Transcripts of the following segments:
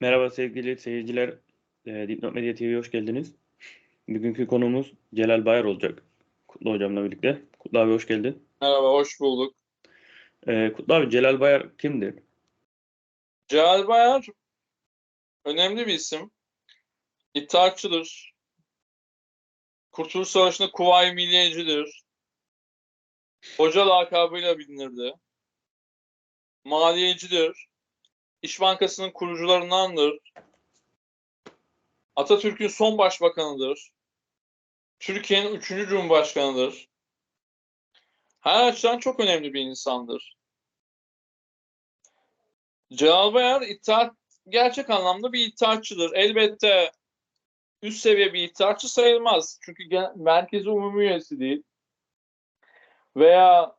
Merhaba sevgili seyirciler. E, Dipnot Medya TV'ye hoş geldiniz. Bugünkü konuğumuz Celal Bayar olacak. Kutlu hocamla birlikte. Kutlu abi hoş geldin. Merhaba, hoş bulduk. E, Kutlu abi Celal Bayar kimdir? Celal Bayar önemli bir isim. İttihatçıdır. Kurtuluş Savaşı'nda Kuvayi Milliyecidir. Hoca lakabıyla bilinirdi. Maliyecidir. İş Bankası'nın kurucularındandır. Atatürk'ün son başbakanıdır. Türkiye'nin üçüncü cumhurbaşkanıdır. Her açıdan çok önemli bir insandır. Celal Bayar İttihat gerçek anlamda bir iddiatçıdır. Elbette üst seviye bir iddiatçı sayılmaz. Çünkü merkezi umumi üyesi değil. Veya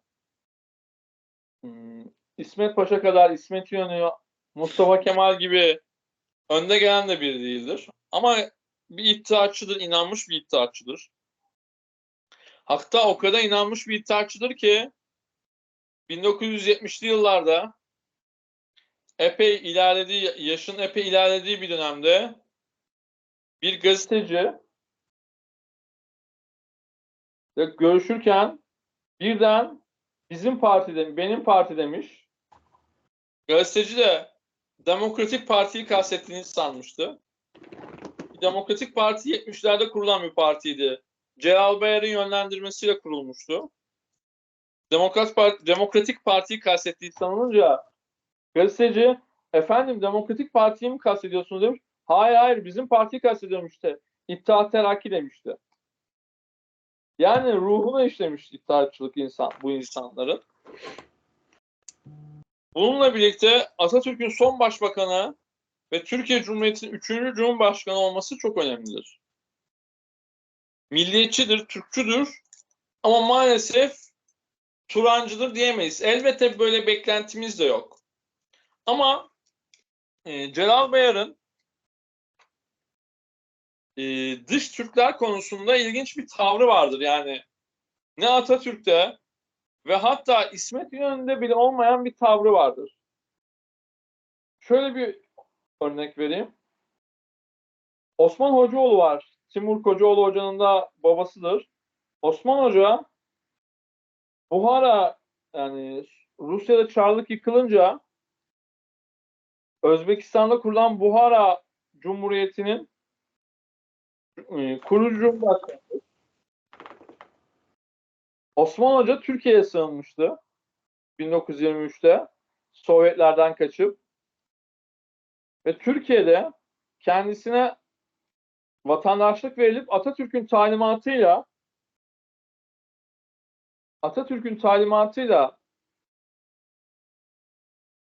hmm, İsmet Paşa kadar İsmet İnönü, Mustafa Kemal gibi önde gelen de biri değildir. Ama bir iddiatçıdır, inanmış bir iddiatçıdır. Hatta o kadar inanmış bir iddiatçıdır ki 1970'li yıllarda epey ilerlediği, yaşın epey ilerlediği bir dönemde bir gazeteci görüşürken birden bizim partide, benim parti demiş. Gazeteci de Demokratik Parti'yi kastettiğini sanmıştı. Demokratik Parti 70'lerde kurulan bir partiydi. Celal Bayar'ın yönlendirmesiyle kurulmuştu. Demokrat Parti, Demokratik Parti'yi kastettiği sanılınca Gazeteci efendim Demokratik Parti'yi mi kastediyorsunuz demiş. Hayır hayır bizim partiyi kastediyorum işte. İttihat Terakki demişti. Yani ruhuna işlemiş iddiatçılık insan, bu insanların. Bununla birlikte Atatürk'ün son başbakanı ve Türkiye Cumhuriyeti'nin üçüncü cumhurbaşkanı olması çok önemlidir. Milliyetçidir, Türkçüdür ama maalesef Turancıdır diyemeyiz. Elbette böyle beklentimiz de yok. Ama e, Celal Bayar'ın e, dış Türkler konusunda ilginç bir tavrı vardır. Yani ne Atatürk'te ve hatta İsmet İnönü'nde bile olmayan bir tavrı vardır. Şöyle bir örnek vereyim. Osman Hocaoğlu var. Timur Kocaoğlu Hoca'nın da babasıdır. Osman Hoca Buhara yani Rusya'da Çarlık yıkılınca Özbekistan'da kurulan Buhara Cumhuriyeti'nin e, kurucu cumhurbaşkanı. Osman Hoca Türkiye'ye sığınmıştı 1923'te Sovyetlerden kaçıp ve Türkiye'de kendisine vatandaşlık verilip Atatürk'ün talimatıyla Atatürk'ün talimatıyla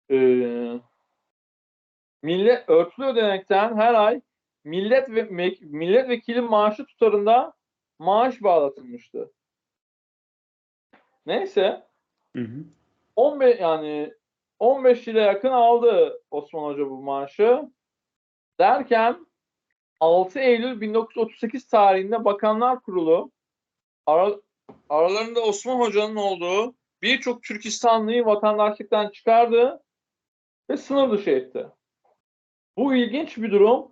eee millet örtülü ödenekten her ay millet ve milletvekili maaşı tutarında maaş bağlatılmıştı. Neyse Hı hı. 15 yani 15 yıla yakın aldı Osman Hoca bu maaşı. Derken 6 Eylül 1938 tarihinde Bakanlar Kurulu ara- aralarında Osman Hoca'nın olduğu birçok Türkistanlıyı vatandaşlıktan çıkardı ve sınır dışı etti. Bu ilginç bir durum.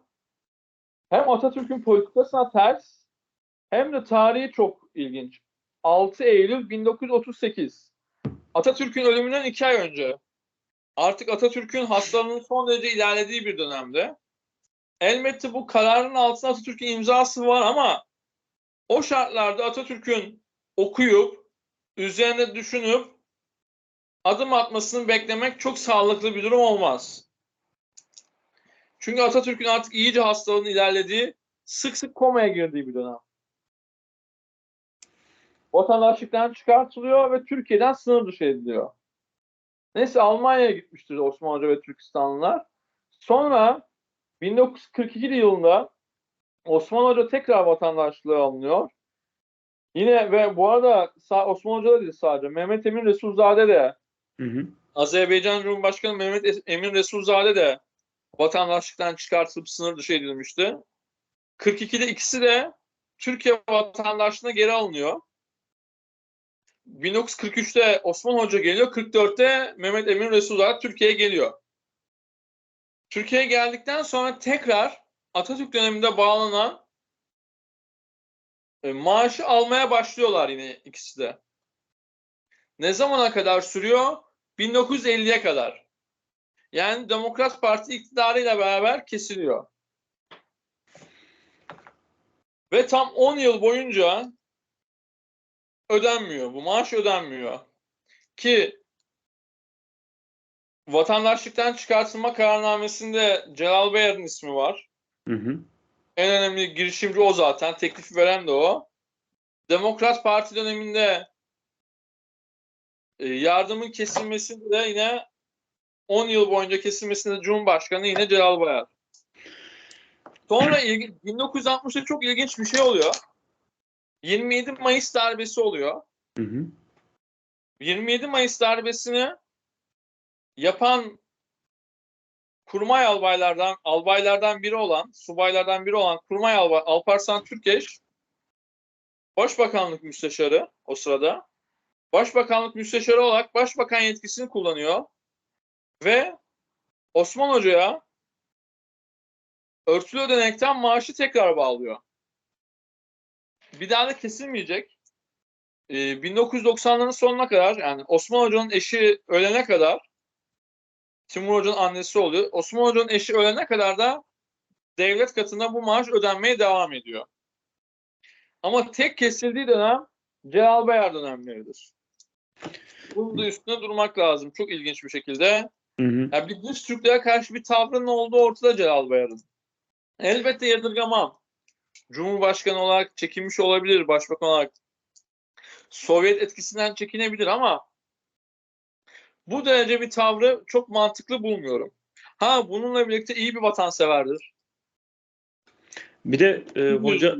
Hem Atatürk'ün politikasına ters hem de tarihi çok ilginç. 6 Eylül 1938. Atatürk'ün ölümünden iki ay önce. Artık Atatürk'ün hastalığının son derece ilerlediği bir dönemde. Elbette bu kararın altında Atatürk'ün imzası var ama o şartlarda Atatürk'ün okuyup, üzerine düşünüp adım atmasını beklemek çok sağlıklı bir durum olmaz. Çünkü Atatürk'ün artık iyice hastalığının ilerlediği, sık sık komaya girdiği bir dönem. Vatandaşlıktan çıkartılıyor ve Türkiye'den sınır dışı ediliyor. Neyse Almanya'ya gitmiştir Osman Hoca ve Türkistanlılar. Sonra 1942 yılında Osman Hoca tekrar vatandaşlığı alınıyor. Yine ve bu arada Osman Hoca da değil sadece Mehmet Emin Resulzade de Hı hı. Azerbaycan Cumhurbaşkanı Mehmet Emin Resulzade de vatandaşlıktan çıkartılıp sınır dışı edilmişti. 42'de ikisi de Türkiye vatandaşlığına geri alınıyor. 1943'te Osman Hoca geliyor, 44'te Mehmet Emin Resulzade Türkiye'ye geliyor. Türkiye'ye geldikten sonra tekrar Atatürk döneminde bağlanan e, maaşı almaya başlıyorlar yine ikisi de. Ne zamana kadar sürüyor? 1950'ye kadar. Yani Demokrat Parti iktidarıyla beraber kesiliyor. Ve tam 10 yıl boyunca ödenmiyor. Bu maaş ödenmiyor. Ki vatandaşlıktan çıkartılma kararnamesinde Celal Bayar'ın ismi var. Hı hı. En önemli girişimci o zaten. Teklifi veren de o. Demokrat Parti döneminde e, yardımın kesilmesinde de yine 10 yıl boyunca kesilmesinde Cumhurbaşkanı yine Celal Bayar. Sonra ilgi, 1960'da çok ilginç bir şey oluyor. 27 Mayıs darbesi oluyor. Hı hı. 27 Mayıs darbesini yapan kurmay albaylardan albaylardan biri olan, subaylardan biri olan kurmay albay Alparslan Türkeş Başbakanlık müsteşarı o sırada. Başbakanlık müsteşarı olarak başbakan yetkisini kullanıyor ve Osman Hoca'ya örtülü ödenekten maaşı tekrar bağlıyor. Bir daha da kesilmeyecek. Ee, 1990'ların sonuna kadar yani Osman Hoca'nın eşi ölene kadar Timur Hoca'nın annesi oluyor. Osman Hoca'nın eşi ölene kadar da devlet katında bu maaş ödenmeye devam ediyor. Ama tek kesildiği dönem Celal Bayar dönemleridir. Bunun da üstüne durmak lazım. Çok ilginç bir şekilde. Hı hı. Yani bir dış Türklere karşı bir tavrının olduğu ortada Celal Bayar'ın. Elbette yadırgamam. Cumhurbaşkanı olarak çekinmiş olabilir, başbakan olarak. Sovyet etkisinden çekinebilir ama bu derece bir tavrı çok mantıklı bulmuyorum. Ha bununla birlikte iyi bir vatanseverdir. Bir de e, hoca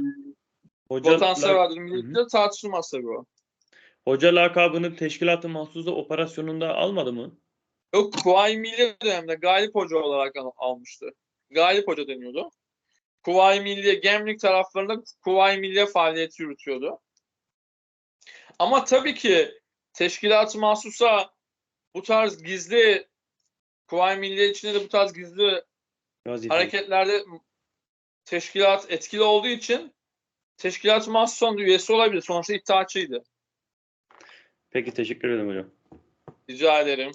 hoca vatanseverdir. Birlikte tartışılmaz tabii o. hoca lakabını teşkilat-ı operasyonunda almadı mı? Yok Kuvayi Milliye döneminde Galip Hoca olarak al- almıştı. Galip Hoca deniyordu. Kuvayi Milliye, Gemlik taraflarında Kuvayi Milliye faaliyeti yürütüyordu. Ama tabii ki teşkilat-ı mahsusa bu tarz gizli Kuvayi Milliye içinde de bu tarz gizli Vazife. hareketlerde teşkilat etkili olduğu için teşkilat-ı mahsusanın üyesi olabilir. Sonuçta iddiaçıydı. Peki teşekkür ederim hocam. Rica ederim.